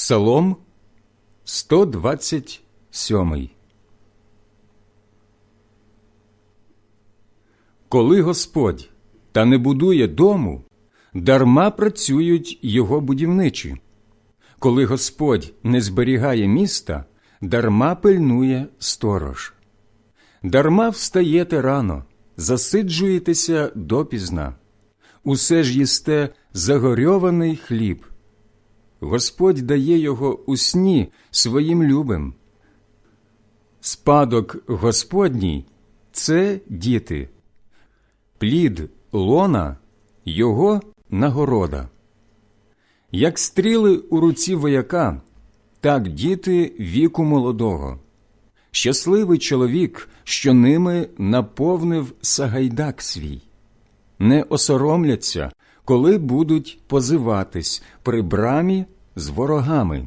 Псалом 127 Коли Господь та не будує дому, дарма працюють його будівничі. Коли Господь не зберігає міста, дарма пильнує сторож. Дарма встаєте рано, засиджуєтеся допізна. Усе ж їсте загорьований хліб. Господь дає його у сні своїм любим. Спадок Господній це діти, плід лона його нагорода. Як стріли у руці вояка, так діти віку молодого. Щасливий чоловік, що ними наповнив сагайдак свій. Не осоромляться, коли будуть позиватись при брамі з ворогами.